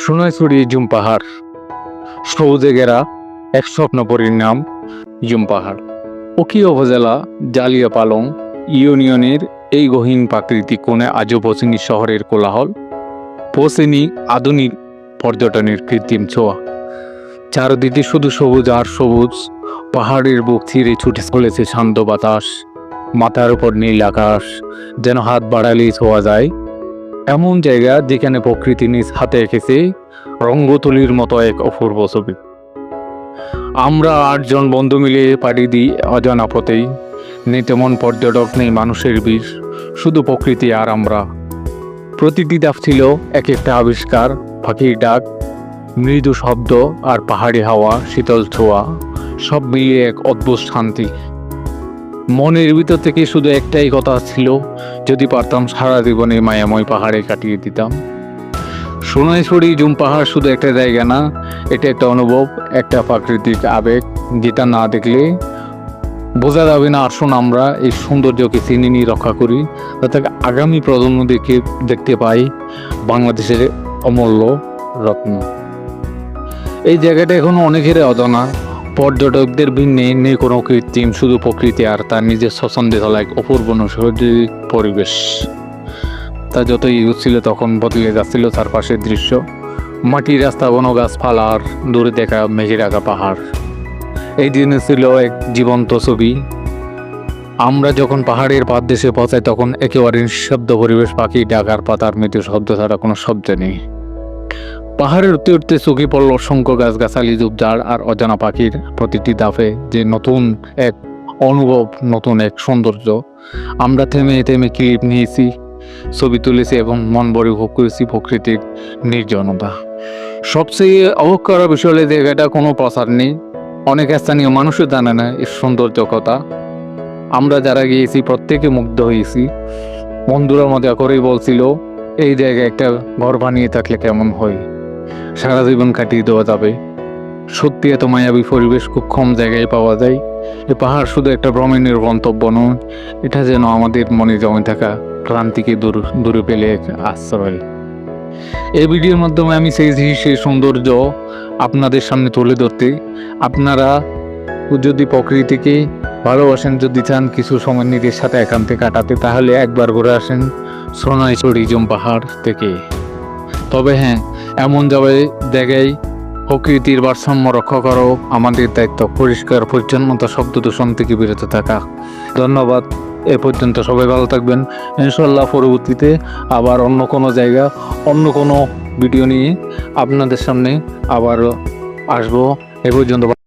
Sonaichhari zoom পাহাড় সবুজে গেরা এক স্বপ্নপরীর নাম জুম পাহাড় ওকি উপজেলা জালিয়া পালং ইউনিয়নের এই গহীন প্রাকৃতিক কোণে আজও পৌঁছেনি শহরের কোলাহল পৌঁছেনি আধুনিক পর্যটনের কৃত্রিম ছোঁয়া। চারদিকে শুধু সবুজ আর সবুজ, পাহাড়ের বুক ছিঁড়ে ছুটে চলেছে শান্ত বাতাস, মাথার উপর নীল আকাশ, যেন হাত বাড়ালেই ছোঁয়া যায় এমন জায়গা যেখানে প্রকৃতি নিজ হাতে এঁকেছে রঙ্গতুলির মতো এক অপূর্ব ছবি। আমরা আটজন বন্ধু মিলে পাড়ি দিই অজানা পথেই। নেই তেমন পর্যটক নেই মানুষের বীর শুধু প্রকৃতি আর আমরা। প্রতিটি ধাপ ছিল এক একটা আবিষ্কার, পাখির ডাক, মৃদু শব্দ আর পাহাড়ি হাওয়া, শীতল ছোঁয়া, সব মিলিয়ে এক অদ্ভুত শান্তি। মনের ভিতর থেকে শুধু একটাই কথা ছিল, যদি পারতাম সারা জীবনে মায়াময় পাহাড়ে কাটিয়ে দিতাম। সোনাইছড়ি জুম পাহাড় শুধু একটা জায়গা না, এটা একটা অনুভব, একটা প্রাকৃতিক আবেগ, যেটা না দেখলে বোঝা যাবে না আসুন আমরা এই সৌন্দর্যকে চিনি নিয়ে রক্ষা করি যাতে আগামী প্রজন্ম দেখে দেখতে পাই বাংলাদেশের অমূল্য রত্ন। এই জায়গাটা এখনও অনেকেরই অজানা পর্যটকদের ভিন্নে নেই কোনো কৃত্রিম, শুধু প্রকৃতি আর তার নিজের স্বচ্ছন্দে এক অপূর্ব নৈসর্গিক পরিবেশ। তা যতই ছিল তখন বদলে যাচ্ছিল তার পাশের দৃশ্য। মাটির রাস্তা বন গাছপালা আর দূরে দেখা মেঘে রাখা পাহাড়। এই দিনে ছিল এক জীবন্ত ছবি। আমরা যখন পাহাড়ের পাদ দেশে পৌঁছাই তখন একেবারে নিঃশব্দ পরিবেশ, পাখি, ডাকার পাতার মৃত্যু শব্দ ছাড়া কোনো শব্দ নেই। পাহাড়ের উঠতে উঠতে চোখে পড়ল অসংখ্য গাছগাছালি ঝোপঝাড় আর অজানা পাখির প্রতিটি দাফে যে নতুন এক অনুভব, নতুন এক সৌন্দর্য। আমরা থেমে থেমে ক্লিপ নিয়েছি, ছবি তুলেছি এবং মন ভরে উপভোগ করেছি প্রকৃতির নির্জনতা। সবচেয়ে অবাক করার বিষয় হলো জায়গাটা কোনো প্রচার নেই। অনেক স্থানীয় মানুষও জানে না এর সৌন্দর্য কথা আমরা যারা গিয়েছি, প্রত্যেকে মুগ্ধ হয়েছি। বন্ধুরা মজা করেই বলছিল, এই জায়গায় একটা ঘর বানিয়ে থাকলে কেমন হয়? সারা জীবন কাটিয়ে দেওয়া যাবে। সত্যি এত মায়াবী পরিবেশ খুব কম জায়গায় পাওয়া যায়। এ পাহাড় শুধু একটা ভ্রমণের গন্তব্য নয়, এটা যেন আমাদের মনে জমে থাকা ক্লান্তিকে দূর, দূরে পেলে এক আশ্রয়। এই ভিডিওর মাধ্যমে আমি সেই সেই সৌন্দর্য আপনাদের সামনে তুলে ধরতে, আপনারা যদি প্রকৃতিকে ভালোবাসেন, যদি চান কিছু সময় নিজের সাথে একান্তে কাটাতে, তাহলে একবার ঘুরে আসেন সোনাইছড়ি জম পাহাড় থেকে। তবে হ্যাঁ এমন যাবে জায়গায় প্রকৃতির ভারসাম্য রক্ষা করো। আমাদের দায়িত্ব পরিষ্কার, পরিচ্ছন্নতা শব্দ দূষণ থেকে বিরত থাকা। ধন্যবাদ। এ পর্যন্ত সবাই ভালো থাকবেন। ইনশাল্লাহ পরবর্তীতে আবার অন্য কোনো জায়গা, অন্য কোনো ভিডিও নিয়ে আপনাদের সামনে আবার আসব। এ পর্যন্ত